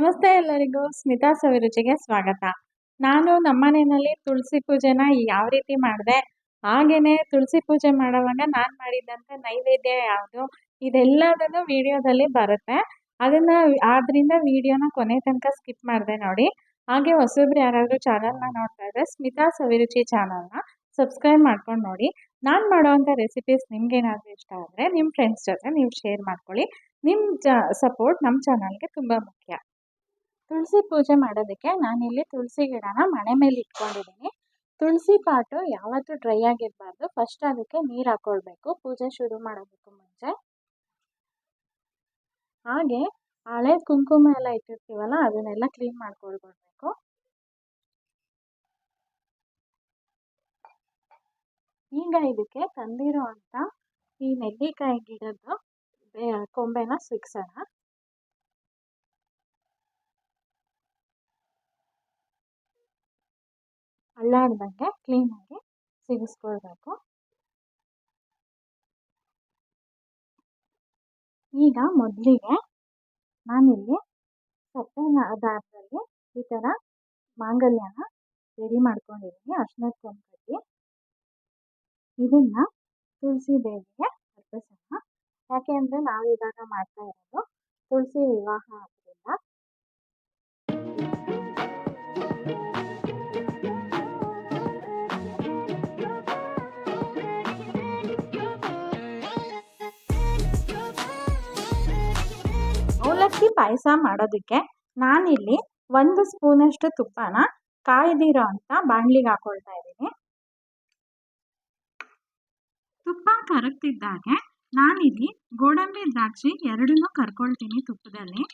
ನಮಸ್ತೆ ಎಲ್ಲರಿಗೂ, ಸ್ಮಿತಾ ಸವಿರುಚಿಗೆ ಸ್ವಾಗತ. ನಾನು ನಮ್ಮನೆಯಲ್ಲಿ ತುಳಸಿ ಪೂಜೆನ ಯಾವ ರೀತಿ ಮಾಡಿದೆ? ಹಾಗೆಯೇ ತುಳಸಿ ಪೂಜೆ ಮಾಡುವಾಗ ನಾನು ಮಾಡಿದಂಥ ನೈವೇದ್ಯ ಯಾವುದು? ಇದೆಲ್ಲದನ್ನು ವಿಡಿಯೋದಲ್ಲಿ ಬರುತ್ತೆ. ಅದನ್ನು ಆದ್ದರಿಂದ ವಿಡಿಯೋನ ಕೊನೆ ತನಕ ಸ್ಕಿಪ್ ಮಾಡಿದೆ ನೋಡಿ. ಹಾಗೆ ಹೊಸಬ್ರು ಯಾರಾದರೂ ಚಾನಲ್ನ ನೋಡ್ತಾ ಇದ್ರೆ ಸ್ಮಿತಾ ಸವಿರುಚಿ ಚಾನಲ್ನ ಸಬ್ಸ್ಕ್ರೈಬ್ ಮಾಡ್ಕೊಂಡು ನೋಡಿ. ನಾನು ಮಾಡೋವಂಥ ರೆಸಿಪೀಸ್ ನಿಮ್ಗೇನಾದರೂ ಇಷ್ಟ ಆದರೆ ನಿಮ್ಮ ಫ್ರೆಂಡ್ಸ್ ಜೊತೆ ನೀವು ಶೇರ್ ಮಾಡ್ಕೊಳ್ಳಿ. ನಿಮ್ಮ ಸಪೋರ್ಟ್ ನಮ್ಮ ಚಾನಲ್ಗೆ ತುಂಬ ಮುಖ್ಯ. ತುಳಸಿ ಪೂಜೆ ಮಾಡೋದಕ್ಕೆ ನಾನಿಲ್ಲಿ ತುಳಸಿ ಗಿಡನ ಮನೆ ಮೇಲೆ ಇಟ್ಕೊಂಡಿದ್ದೀನಿ. ತುಳಸಿ ಪಾಟು ಯಾವತ್ತೂ ಡ್ರೈ ಆಗಿರಬಾರ್ದು. ಫಸ್ಟ್ ಅದಕ್ಕೆ ನೀರು ಹಾಕ್ಕೊಳ್ಬೇಕು ಪೂಜೆ ಶುರು ಮಾಡೋದಕ್ಕೂ ಮುಂಚೆ. ಹಾಗೆ ಹಳೆ ಕುಂಕುಮ ಎಲ್ಲ ಇಟ್ಟಿರ್ತೀವಲ್ಲ, ಅದನ್ನೆಲ್ಲ ಕ್ಲೀನ್ ಮಾಡ್ಕೊಳ್ಕೊಳ್ಬೇಕು. ಈಗ ಇದಕ್ಕೆ ತಂದಿರೋ ಅಂತ ಈ ನೆಲ್ಲಿಕಾಯಿ ಗಿಡದ್ದು ಕೊಂಬೆನ ಸಿಕ್ಸೋಣ ಅಲ್ಲಾಡ್ದಂಗೆ ಕ್ಲೀನಾಗಿ ಸಿಗಿಸ್ಕೊಳ್ಬೇಕು. ಈಗ ಮೊದಲಿಗೆ ನಾನಿಲ್ಲಿ ಸಪ್ಪೆ ದಾರದಲ್ಲಿ ಈ ಥರ ಮಾಂಗಲ್ಯನ ರೆಡಿ ಮಾಡ್ಕೊಂಡಿದ್ದೀನಿ ಅರ್ಶಿನದ ಕೊಂಬು ಕಟ್ಟಿ ಇದನ್ನ ತುಳಸಿ ದೇವಿಗೆ ಅರ್ಪಿಸೋಣ. ಯಾಕೆ ಅಂದರೆ ನಾವು ಇವಾಗ ಮಾಡ್ತಾ ಇರೋದು ತುಳಸಿ ವಿವಾಹ ಅವಲಕ್ಕಿ ಪಾಯಸ ಮಾಡೋದಕ್ಕೆ ನಾನಿಲ್ಲಿ ಒಂದು ಸ್ಪೂನಷ್ಟು ತುಪ್ಪನ ಕಾಯ್ದಿರೋ ಅಂತ ಬಾಣ್ಲಿಗೆ ಹಾಕೊಳ್ತಾ ಇದ್ದೀನಿ. ತುಪ್ಪ ಕರಗ್ತಿದ್ದಾಗೆ ನಾನಿಲ್ಲಿ ಗೋಡಂಬಿ ದ್ರಾಕ್ಷಿ ಎರಡನ್ನೂ ಕರ್ಕೊಳ್ತೀನಿ ತುಪ್ಪದಲ್ಲಿ.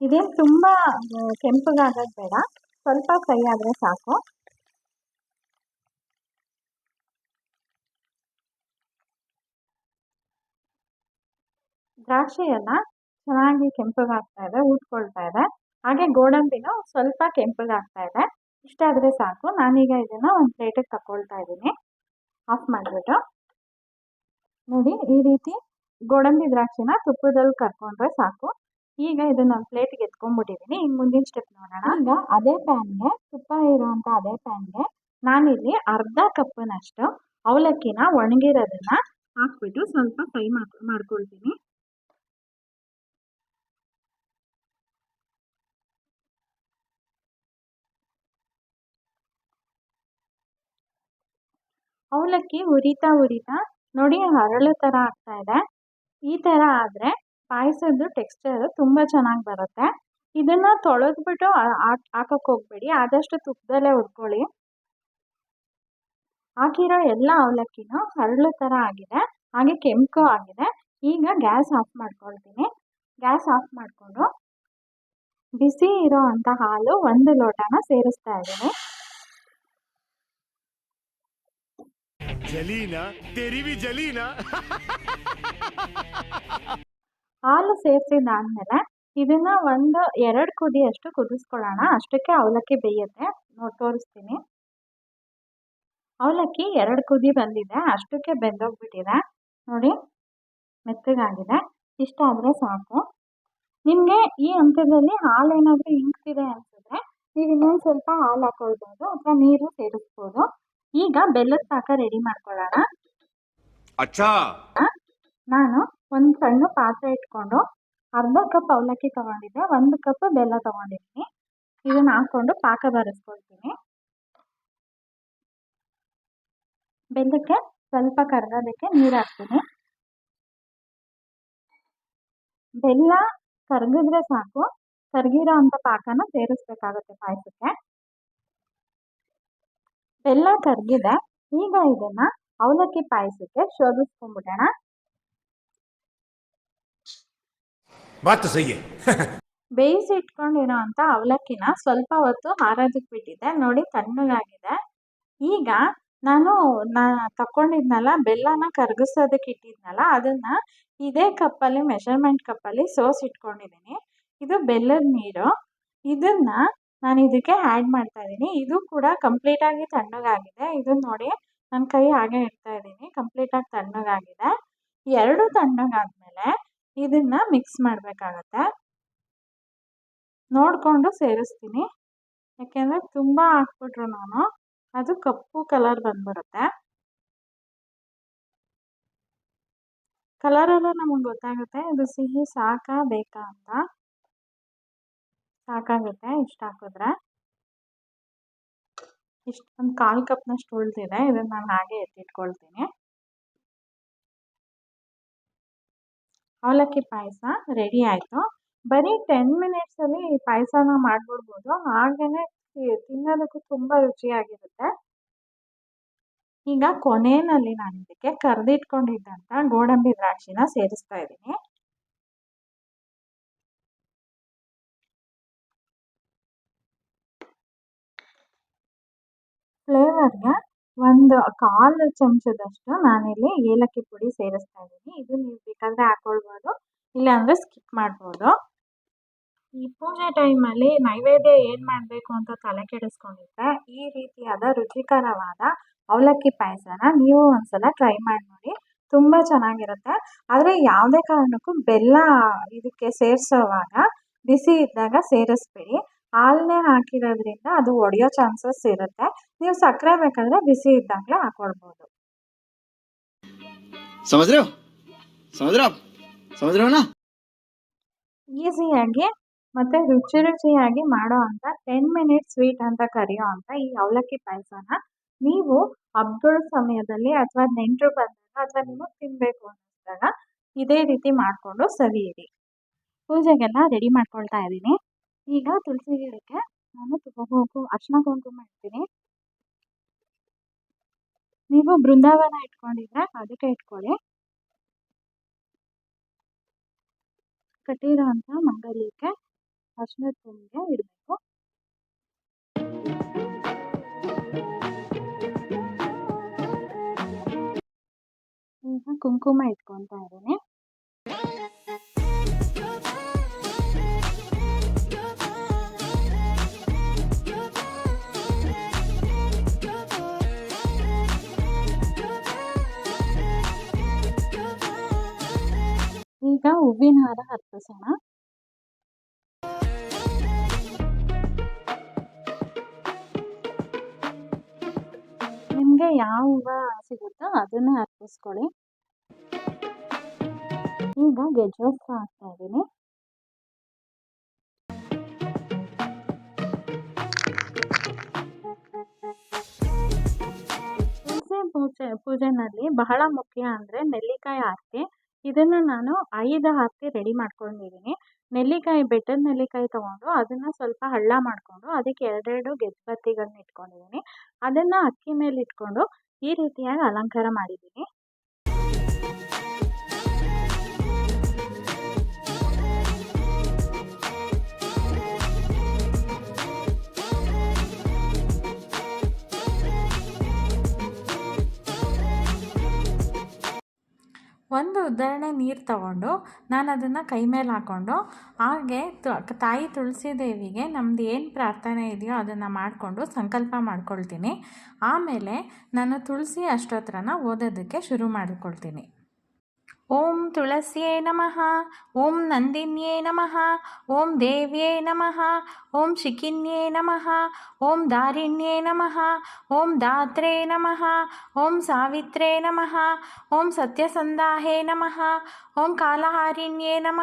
ಇದೇನು ತುಂಬ ಕೆಂಪಗಾಗೋದು ಬೇಡ. ಸ್ವಲ್ಪ ಫ್ರೈ ಆದರೆ ಸಾಕು. ದ್ರಾಕ್ಷಿ ಚೆನ್ನಾಗಿ ಕೆಂಪಗಾಗ್ತಾ ಇದೆ, ಊದ್ಕೊಳ್ತಾ ಇದೆ. ಹಾಗೆ ಗೋಡಂಬಿನೂ ಸ್ವಲ್ಪ ಕೆಂಪಗಾಗ್ತಾ ಇದೆ. ಇಷ್ಟಾದರೆ ಸಾಕು. ನಾನೀಗ ಇದನ್ನು ಒಂದು ಪ್ಲೇಟಿಗೆ ತಗೊಳ್ತಾ ಇದ್ದೀನಿ. ಆಫ್ ಮಾಡಿಬಿಟ್ಟು. ನೋಡಿ, ಈ ರೀತಿ ಗೋಡಂಬಿ ದ್ರಾಕ್ಷಿನ ತುಪ್ಪದಲ್ಲಿ ಕರ್ಕೊಂಡ್ರೆ ಸಾಕು. ಈಗ ಇದನ್ನ ಒಂದು ಪ್ಲೇಟಿಗೆ ಎತ್ಕೊಂಡ್ಬಿಟ್ಟಿದ್ದೀನಿ ಇನ್ನು ಮುಂದಿನ ಸ್ಟೆಪ್ ನೋಡೋಣ. ಈಗ ಅದೇ ಪ್ಯಾನ್ಗೆ ತುಪ್ಪ ಇರುವಂಥ ಅದೇ ಪ್ಯಾನ್ಗೆ ನಾನಿಲ್ಲಿ ಅರ್ಧ ಕಪ್ಪಿನಷ್ಟು ಅವಲಕ್ಕಿನ ಒಣಗಿರೋದನ್ನ ಹಾಕ್ಬಿಟ್ಟು ಸ್ವಲ್ಪ ಫ್ರೈ ಮಾಡ್ಕೊಳ್ತೀನಿ. ಅವಲಕ್ಕಿ ಉರಿತಾ ಉರಿತಾ ನೋಡಿ ಹರಳು ಥರ ಆಗ್ತಾ ಇದೆ. ಈ ಥರ ಆದರೆ ಪಾಯಸದ್ದು ಟೆಕ್ಸ್ಚರ್ ತುಂಬ ಚೆನ್ನಾಗಿ ಬರುತ್ತೆ. ಇದನ್ನು ತೊಳೆದ್ಬಿಟ್ಟು ಹಾಕಕ್ಕೆ ಹೋಗ್ಬೇಡಿ. ಆದಷ್ಟು ತುಪ್ಪದಲ್ಲೇ ಹುರ್ಕೊಳ್ಳಿ. ಹಾಕಿರೋ ಎಲ್ಲ ಅವಲಕ್ಕಿನೂ ಹರಳು ಥರ ಆಗಿದೆ. ಹಾಗೆ ಕೆಂಪು ಆಗಿದೆ. ಈಗ ಗ್ಯಾಸ್ ಆಫ್ ಮಾಡ್ಕೊಳ್ತೀನಿ. ಗ್ಯಾಸ್ ಆಫ್ ಮಾಡಿಕೊಂಡು ಬಿಸಿ ಇರೋ ಅಂಥ ಹಾಲು ಒಂದು ಲೋಟನ ಸೇರಿಸ್ತಾ ಇದ್ದೀನಿ. ಜಲೀನಾ, ತೆರಿವಿ ಜಲೀನಾ. ಹಾಲು ಸೇರಿಸಿದಾದ್ಮೇಲೆ ಇದನ್ನ ಒಂದು ಎರಡು ಕುದಿಯಷ್ಟು ಕುದಿಸ್ಕೊಳ್ಳೋಣ. ಅಷ್ಟಕ್ಕೆ ಅವಲಕ್ಕಿ ಬೇಯುತ್ತೆ. ನೋಡಿ ತೋರಿಸ್ತೀನಿ. ಅವಲಕ್ಕಿ ಎರಡು ಕುದಿ ಬಂದಿದೆ. ಅಷ್ಟಕ್ಕೆ ಬೆಂದೋಗ್ಬಿಟ್ಟಿದೆ. ನೋಡಿ, ಮೆತ್ತಗಾಗಿದೆ. ಇಷ್ಟ ಆದರೆ ಸಾಕು. ನಿಮಗೆ ಈ ಹಂತದಲ್ಲಿ ಹಾಲು ಏನಾದರೂ ಇಂಗ್ತಿದೆ ಅನಿಸಿದ್ರೆ ನೀವು ಇನ್ನೊಂದು ಸ್ವಲ್ಪ ಹಾಲು ಹಾಕೊಳ್ಬೋದು, ಅಥವಾ ನೀರು ಸೇರಿಸ್ಬೋದು. ಈಗ ಬೆಲ್ಲದ ಪಾಕ ರೆಡಿ ಮಾಡ್ಕೊಳ್ಳೋಣ. ಅಚ್ಚಾ. ನಾನು ಒಂದು ಸಣ್ಣ ಪಾತ್ರೆ ಇಟ್ಕೊಂಡು ಅರ್ಧ ಕಪ್ ಅವಲಕ್ಕಿ ತಗೊಂಡಿದ್ದೆ ಒಂದು ಕಪ್ ಬೆಲ್ಲ ತಗೊಂಡಿದ್ದೀನಿ. ಇದನ್ನ ಹಾಕೊಂಡು ಪಾಕ ಬರೆಸ್ಕೊಳ್ತೀನಿ. ಬೆಲ್ಲಕ್ಕೆ ಸ್ವಲ್ಪ ಕರ್ಗೋದಕ್ಕೆ ನೀರು ಹಾಕ್ತೀನಿ. ಬೆಲ್ಲ ಕರಗಿದ್ರೆ ಸಾಕು ಕರಗಿರೋ ಅಂಥ ಪಾಕನ ಸೇರಿಸ್ಬೇಕಾಗುತ್ತೆ ಪಾಯಸಕ್ಕೆ. ಬೆಲ್ಲ ಕರಗಿದೆ ಈಗ ಇದನ್ನ ಅವಲಕ್ಕಿ ಪಾಯಸಕ್ಕೆ ಶೋಧಿಸ್ಕೊಂಡ್ಬಿಡೋಣ ಬೇಯಿಸಿ ಇಟ್ಕೊಂಡಿರೋ ಅಂತ ಅವಲಕ್ಕಿನ ಸ್ವಲ್ಪ ಹೊತ್ತು ಹಾರೋದಕ್ಕೆ ಬಿಟ್ಟಿದ್ದೆ. ನೋಡಿ ತಣ್ಣಗಾಗಿದೆ. ಈಗ ನಾನು ನಾ ತಗೊಂಡಿದ್ನಲ್ಲ ಬೆಲ್ಲನ ಕರಗಿಸೋದಕ್ಕೆ ಇಟ್ಟಿದ್ನಲ್ಲ ಅದನ್ನ ಇದೇ ಕಪ್ಪಲ್ಲಿ ಮೆಷರ್ಮೆಂಟ್ ಕಪ್ಪಲ್ಲಿ ಸೋಸಿ ಇಟ್ಕೊಂಡಿದ್ದೀನಿ ಇದು ಬೆಲ್ಲದ ನೀರು. ಇದನ್ನು ನಾನು ಇದಕ್ಕೆ ಆ್ಯಡ್ ಮಾಡ್ತಾ ಇದ್ದೀನಿ. ಇದು ಕೂಡ ಕಂಪ್ಲೀಟಾಗಿ ತಣ್ಣಗಾಗಿದೆ. ಇದನ್ನ ನೋಡಿ ನನ್ನ ಕೈ ಹಾಗೆ ಇಡ್ತಾ ಇದ್ದೀನಿ. ಕಂಪ್ಲೀಟಾಗಿ ತಣ್ಣಗಾಗಿದೆ. ಎರಡು ತಣ್ಣಗಾದ್ಮೇಲೆ ಇದನ್ನ ಮಿಕ್ಸ್ ಮಾಡಬೇಕಾಗತ್ತೆ. ನೋಡಿಕೊಂಡು ಸೇರಿಸ್ತೀನಿ. ಯಾಕೆಂದರೆ ತುಂಬ ಹಾಕ್ಬಿಟ್ರು ನಾನು. ಅದು ಕಪ್ಪು ಕಲರ್ ಬಂದ್ಬಿಡುತ್ತೆ. ಕಲರೆಲ್ಲ ನಮಗೆ ಗೊತ್ತಾಗುತ್ತೆ. ಇದು ಸಿಹಿ, ಸಾಕಾ, ಬೇಕಾ ಅಂತ. ಸಾಕಾಗುತ್ತೆ ಇಷ್ಟು ಹಾಕಿದ್ರೆ. ಇಷ್ಟು ಒಂದು ಕಾಲು ಕಪ್ನಷ್ಟು ಉಳಿದಿದೆ, ಇದನ್ನು ನಾನು ಹಾಗೆ ಎತ್ತಿಟ್ಕೊಳ್ತೀನಿ. ಅವಲಕ್ಕಿ ಪಾಯಸ ರೆಡಿ ಆಯಿತು. ಬರೀ ಟೆನ್ ಮಿನಿಟ್ಸಲ್ಲಿ ಈ ಪಾಯಸನ ಮಾಡಿಬಿಡ್ಬೋದು ಹಾಗೆಯೇ ತಿನ್ನೋದಕ್ಕೂ ತುಂಬ ರುಚಿಯಾಗಿರುತ್ತೆ. ಈಗ ಕೊನೆಯಲ್ಲಿ ನಾನು ಇದಕ್ಕೆ ಕರೆದಿಟ್ಕೊಂಡಿದ್ದಂಥ ಗೋಡಂಬಿ ದ್ರಾಕ್ಷಿನ ಸೇರಿಸ್ತಾ ಇದ್ದೀನಿ. ಫ್ಲೇವರ್ಗೆ ಒಂದು ಕಾಲು ಚಮಚದಷ್ಟು ನಾನಿಲ್ಲಿ ಏಲಕ್ಕಿ ಪುಡಿ ಸೇರಿಸ್ತಾ ಇದ್ದೀನಿ. ಇದು ನೀವು ಬೇಕಾದರೆ ಹಾಕ್ಕೊಳ್ಬೋದು ಇಲ್ಲಾಂದರೆ ಸ್ಕಿಪ್ ಮಾಡ್ಬೋದು. ಈ ಪೂಜೆ ಟೈಮಲ್ಲಿ ನೈವೇದ್ಯ ಏನು ಮಾಡಬೇಕು ಅಂತ ತಲೆ ಕೆಡಿಸ್ಕೊಂಡಿದ್ರೆ, ಈ ರೀತಿಯಾದ ರುಚಿಕರವಾದ ಅವಲಕ್ಕಿ ಪಾಯಸನ ನೀವು ಒಂದ್ಸಲ ಟ್ರೈ ಮಾಡಿ ನೋಡಿ. ತುಂಬ ಚೆನ್ನಾಗಿರುತ್ತೆ. ಆದರೆ ಯಾವುದೇ ಕಾರಣಕ್ಕೂ ಬೆಲ್ಲ ಇದಕ್ಕೆ ಸೇರಿಸೋವಾಗ ಬಿಸಿ ಇದ್ದಾಗ ಸೇರಿಸ್ಬೇಡಿ. ಹಾಲನ್ನೇ ಹಾಕಿರೋದ್ರಿಂದ ಅದು ಒಡೆಯೋ ಚಾನ್ಸಸ್ ಇರುತ್ತೆ. ನೀವು ಸಕ್ಕರೆ ಬೇಕಾದರೆ ಬಿಸಿ ಇದ್ದಾಗಲೇ ಹಾಕೊಳ್ಬೋದು. ಈಸಿಯಾಗಿ ಮತ್ತೆ ರುಚಿ ರುಚಿಯಾಗಿ ಮಾಡೋ ಅಂತ ಟೆನ್ ಮಿನಿಟ್ ಸ್ವೀಟ್ ಅಂತ ಕರೆಯೋ ಅಂತ ಈ ಅವಲಕ್ಕಿ ಪಾಯಸನ ನೀವು ಹಬ್ಬಗಳ ಸಮಯದಲ್ಲಿ ಅಥವಾ ನೆಂಟರು ಬಂದಾಗ ಅಥವಾ ನಿಮಗೆ ತಿನ್ಬೇಕು ಅನ್ನಿಸಿದಾಗ ಇದೇ ರೀತಿ ಮಾಡಿಕೊಂಡು ಸವಿಯಿರಿ. ಪೂಜೆಗೆಲ್ಲ ರೆಡಿ ಮಾಡ್ಕೊಳ್ತಾ ಇದ್ದೀನಿ. ಈಗ ತುಳಸಿ ಗಿಡಕ್ಕೆ ನಾನು ಕುಂಕುಮ ಅರ್ಶಿನ ಕುಂಕುಮ ಇಡ್ತೀನಿ. ನೀವು ಬೃಂದಾವನ ಇಟ್ಕೊಂಡಿದ್ರೆ ಅದಕ್ಕೆ ಇಟ್ಕೊಳ್ಳಿ. ಕಟ್ಟಿರೋ ಅಂಥ ಮಂಗಲ್ಯಕ್ಕೆ ಅರ್ಶಿನದ ತುಂಬಿಗೆ ಇಡಬೇಕು. ಈಗ ಕುಂಕುಮ ಇಟ್ಕೊತಾ ಇದ್ದೀನಿ. ಈಗ ಹೂವಿನ ಹಾರ ಅರ್ಪಿಸೋಣ ನಿಮಗೆ ಯಾವ ಹೂವು ಸಿಗುತ್ತೋ ಅದನ್ನೇ ಅರ್ಪಿಸ್ಕೊಳ್ಳಿ ಈಗ ಗೆಜ್ಜೋತ್ಸವ ಹಾಕ್ತಾ ಇದ್ದೀನಿ. ಪೂಜೆ, ಪೂಜೆನಲ್ಲಿ ಬಹಳ ಮುಖ್ಯ ಅಂದರೆ ನೆಲ್ಲಿಕಾಯಿ ಆರತಿ ಇದನ್ನು ನಾನು ಐದು ಹಾಕಿ ರೆಡಿ ಮಾಡ್ಕೊಂಡಿದ್ದೀನಿ ನೆಲ್ಲಿಕಾಯಿ ಬೆಟ್ಟದ ನೆಲ್ಲಿಕಾಯಿ ತೊಗೊಂಡು ಅದನ್ನು ಸ್ವಲ್ಪ ಹಳ್ಳ ಮಾಡಿಕೊಂಡು ಅದಕ್ಕೆ ಎರಡೆರಡು ಗೆಜ್ಬತ್ತಿಗಳನ್ನ ಇಟ್ಕೊಂಡಿದ್ದೀನಿ ಅದನ್ನು ಅಕ್ಕಿ ಮೇಲೆ ಇಟ್ಕೊಂಡು ಈ ರೀತಿಯಾಗಿ ಅಲಂಕಾರ ಮಾಡಿದ್ದೀನಿ ಒಂದು ಉದಾಹರಣೆ ನೀರು ತಗೊಂಡು ನಾನು ಅದನ್ನು ಕೈ ಮೇಲೆ ಹಾಕ್ಕೊಂಡು ಹಾಗೆ ತಾಯಿ ತುಳಸಿ ದೇವಿಗೆ ನಮ್ದು ಏನು ಪ್ರಾರ್ಥನೆ ಇದೆಯೋ ಅದನ್ನು ಮಾಡಿಕೊಂಡು ಸಂಕಲ್ಪ ಮಾಡ್ಕೊಳ್ತೀನಿ. ಆಮೇಲೆ ನಾನು ತುಳಸಿ ಅಷ್ಟೋತ್ರನ ಓದೋದಕ್ಕೆ ಶುರು ಮಾಡಿಕೊಳ್ತೀನಿ. ఓం తులస్యే నమ ఓం నందిన్యే నమ ఓం దేవ్యే నమ ఓం శిఖిన్యే నమ ఓం దారిణ్యే నమ ఓం దాత్రే నమ ఓం సావిత్రే నమ ఓం సత్యసందాహే నమ ఓం కాలహారిణ్యే నమ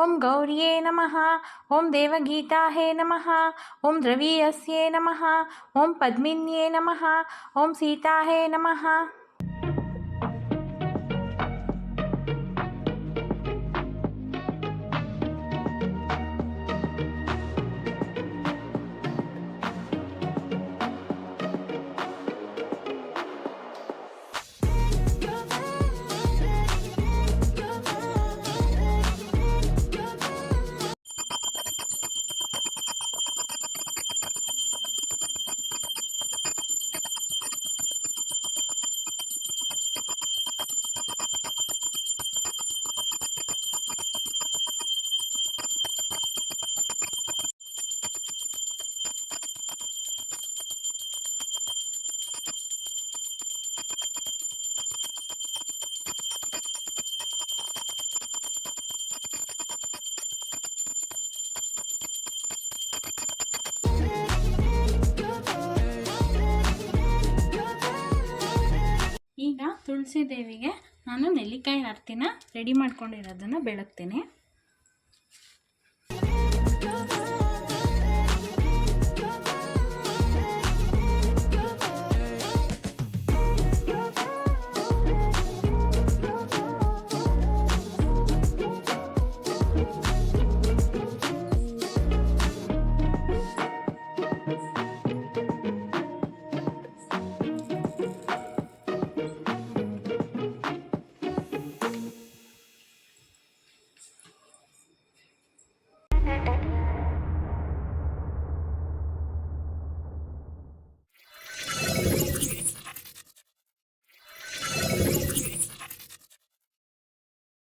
ఓం గౌర్యే నమ ఓం దేవగీతాహే నమ ఓం ద్రవీయస్యే నమ ఓం పద్మిన్యే నమ ఓం సీతాహే నమ ತುಳಸಿ ದೇವಿಗೆ ನಾನು ನೆಲ್ಲಿಕಾಯಿ ಆರತಿನ ರೆಡಿ ಮಾಡ್ಕೊಂಡಿರೋದನ್ನು ಬೆಳಗ್ತೀನಿ.